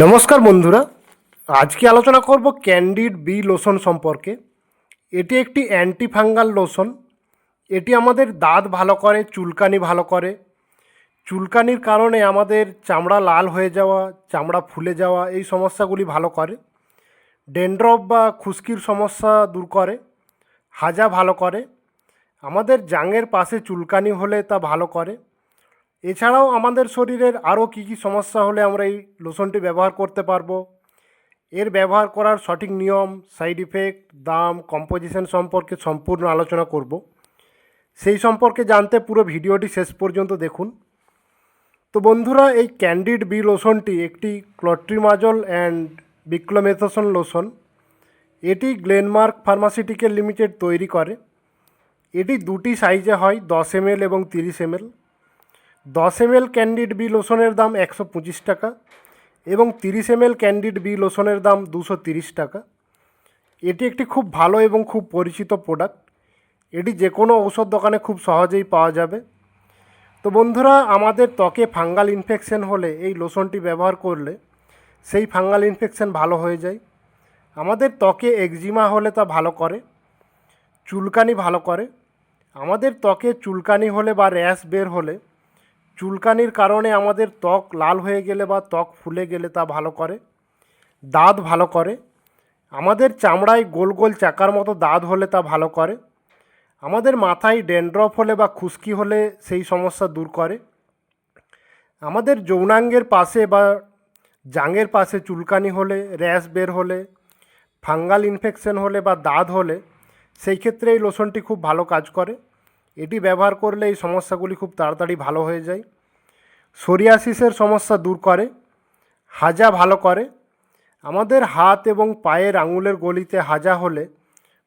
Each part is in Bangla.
নমস্কার বন্ধুরা, আজকে আলোচনা করব ক্যান্ডিড বি লোশন সম্পর্কে। এটি একটি অ্যান্টি ফাঙ্গাল লোশন। এটি আমাদের দাঁত ভালো করে, চুলকানি ভালো করে। চুলকানির কারণে আমাদের চামড়া লাল হয়ে যাওয়া, চামড়া ফুলে যাওয়া, এই সমস্যাগুলি ভালো করে। ডেন্ড্রফ বা খুশকির সমস্যা দূর করে, হাজা ভালো করে। আমাদের জাঙের পাশে চুলকানি হলে তা ভালো করে। এছাড়াও আমাদের শরীরের আরও কী কী সমস্যা হলে আমরা এই লোশনটি ব্যবহার করতে পারব? এর ব্যবহার করার সঠিক নিয়ম, সাইড ইফেক্ট, দাম, কম্পোজিশন সম্পর্কে সম্পূর্ণ আলোচনা করব। সেই সম্পর্কে জানতে পুরো ভিডিওটি শেষ পর্যন্ত দেখুন। তো বন্ধুরা, এই ক্যান্ডিড বি লোশনটি একটি ক্লট্রিমাজল অ্যান্ড বিক্লোমেথোসন লোশন। এটি গ্লেনমার্ক ফার্মাসিউটিক্যাল লিমিটেড তৈরি করে। এটি দুটি সাইজে হয়, দশ এমএল এবং তিরিশ এমএল। দশ এমএল ক্যান্ডিড বি লোশনের দাম একশো পঁচিশ টাকা এবং তিরিশ এমএল ক্যান্ডিড বি লোশনের দাম দুশো তিরিশ টাকা। এটি একটি খুব ভালো এবং খুব পরিচিত প্রোডাক্ট এটি যে কোনো ঔষধ দোকানে খুব সহজেই পাওয়া যাবে। তো বন্ধুরা, আমাদের ত্বকে ফাঙ্গাল ইনফেকশন হলে এই লোশনটি ব্যবহার করলে সেই ফাঙ্গাল ইনফেকশন ভালো হয়ে যায়। আমাদের ত্বকে একজিমা হলে তা ভালো করে, চুলকানি ভালো করে। আমাদের ত্বকে চুলকানি হলে বা র্যাশ বের হলে চুলকানির কারণে আমাদের ত্বক লাল হয়ে গেলে বা ত্বক ফুলে গেলে তা ভালো করে, দাঁত ভালো করে। আমাদের চামড়ায় গোল গোল চাকার মতো দাঁত হলে তা ভালো করে। আমাদের মাথায় ড্যান্ড্রফ হলে বা খুশকি হলে সেই সমস্যা দূর করে। আমাদের যৌনাঙ্গের পাশে বা জাঙ্গের পাশে চুলকানি হলে, র্যাশ বের হলে, ফাঙ্গাল ইনফেকশন হলে বা দাঁত হলে, সেই ক্ষেত্রে এই লোশনটি খুব ভালো কাজ করে। এটি ব্যবহার করলে এই সমস্যাগুলি খুব তাড়াতাড়ি ভালো হয়ে যায়। সোরিয়াসিসের সমস্যা দূর করে, হাজা ভালো করে। আমাদের হাত এবং পায়ের আঙুলের গলিতে হাজা হলে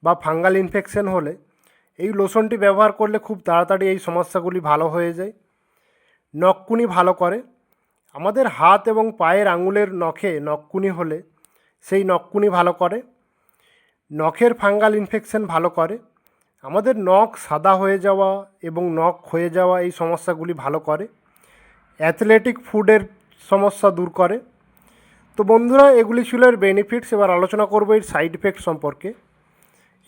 বা ফাঙ্গাল ইনফেকশন হলে এই লোশনটি ব্যবহার করলে খুব তাড়াতাড়ি এই সমস্যাগুলি ভালো হয়ে যায়। নখকুনি ভালো করে। আমাদের হাত এবং পায়ের আঙুলের নখে নখকুনি হলে সেই নখকুনি ভালো করে। নখের ফাঙ্গাল ইনফেকশন ভালো করে। আমাদের নখ সাদা হয়ে যাওয়া এবং নখ ক্ষয়ে যাওয়া এই সমস্যাগুলি ভালো করে। অ্যাথলেটিক ফুডের সমস্যা দূর করে। তো বন্ধুরা, এগুলি ছিল এর বেনিফিটস এবার আলোচনা করব এর সাইড ইফেক্ট সম্পর্কে।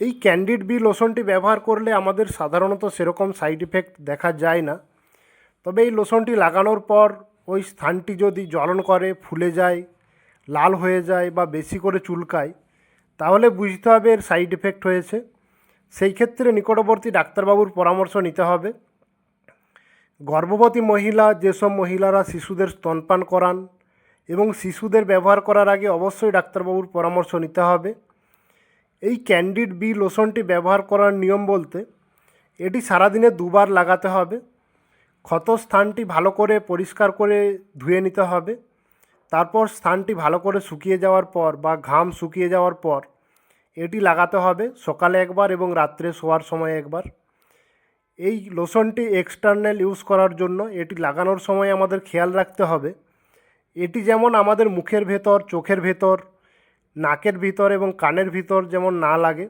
এই ক্যান্ডিড বি লোশনটি ব্যবহার করলে আমাদের সাধারণত সেরকম সাইড ইফেক্ট দেখা যায় না। তবে এই লোশনটি লাগানোর পর ওই স্থানটি যদি জ্বলন করে, ফুলে যায়, লাল হয়ে যায় বা বেশি করে চুলকায়, তাহলে বুঝতে হবে এর সাইড এফেক্ট হয়েছে। সেই ক্ষেত্রে নিকটবর্তী ডাক্তারবাবুর পরামর্শ নিতে হবে। গর্ভবতী মহিলা, যেসব মহিলারা শিশুদের স্তনপান করান এবং শিশুদের ব্যবহার করার আগে অবশ্যই ডাক্তারবাবুর পরামর্শ নিতে হবে। এই ক্যান্ডিড বি লোশনটি ব্যবহার করার নিয়ম বলতে এটি সারাদিনে দুবার লাগাতে হবে। ক্ষত স্থানটি ভালো করে পরিষ্কার করে ধুয়ে নিতে হবে। তারপর স্থানটি ভালো করে শুকিয়ে যাওয়ার পর বা ঘাম শুকিয়ে যাওয়ার পর এটি লাগাতে হবে সকালে একবার এবং রাত্রে শোয়ার সময় একবার। এই লোশনটি এক্সটার্নাল ইউজ করার জন্য এটি লাগানোর সময় আমাদের খেয়াল রাখতে হবে। এটি যেমন আমাদের মুখের ভেতর, চোখের ভেতর, নাকের ভিতর এবং কানের ভিতর যেমন না লাগে,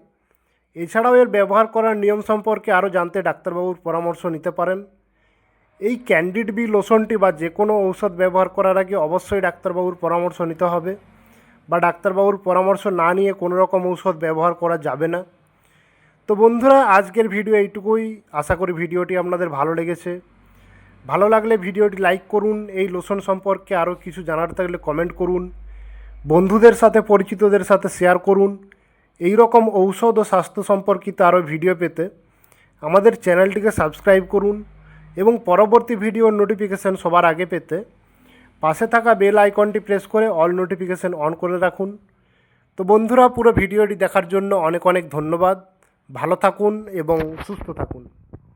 এছাড়াও এর ব্যবহার করার নিয়ম সম্পর্কে আরও জানতে ডাক্তারবাবুর পরামর্শ নিতে পারেন। এই ক্যান্ডিড বি লোশনটি বা যে কোনো ঔষধ ব্যবহার করার আগে অবশ্যই ডাক্তারবাবুর পরামর্শ নিতে হবে। বা ডাক্তারবাবুর পরামর্শ না নিয়ে কোনো রকম ঔষধ ব্যবহার করা যাবে না। তো বন্ধুরা, আজকের ভিডিও এইটুকুই। আশা করি ভিডিওটি আপনাদের ভালো লেগেছে। ভালো লাগলে ভিডিওটি লাইক করুন, এই লোশন সম্পর্কে আরও কিছু জানার থাকলে কমেন্ট করুন, বন্ধুদের সাথে, পরিচিতদের সাথে শেয়ার করুন। এই রকম ঔষধ ও স্বাস্থ্য সম্পর্কিত আরও ভিডিও পেতে আমাদের চ্যানেলটিকে সাবস্ক্রাইব করুন এবং পরবর্তী ভিডিওর নোটিফিকেশান সবার আগে পেতে পাশে থাকা বেল আইকনটি প্রেস করে অল নোটিফিকেশান অন করে রাখুন। তো বন্ধুরা, পুরো ভিডিওটি দেখার জন্য অনেক অনেক ধন্যবাদ। ভালো থাকুন এবং সুস্থ থাকুন।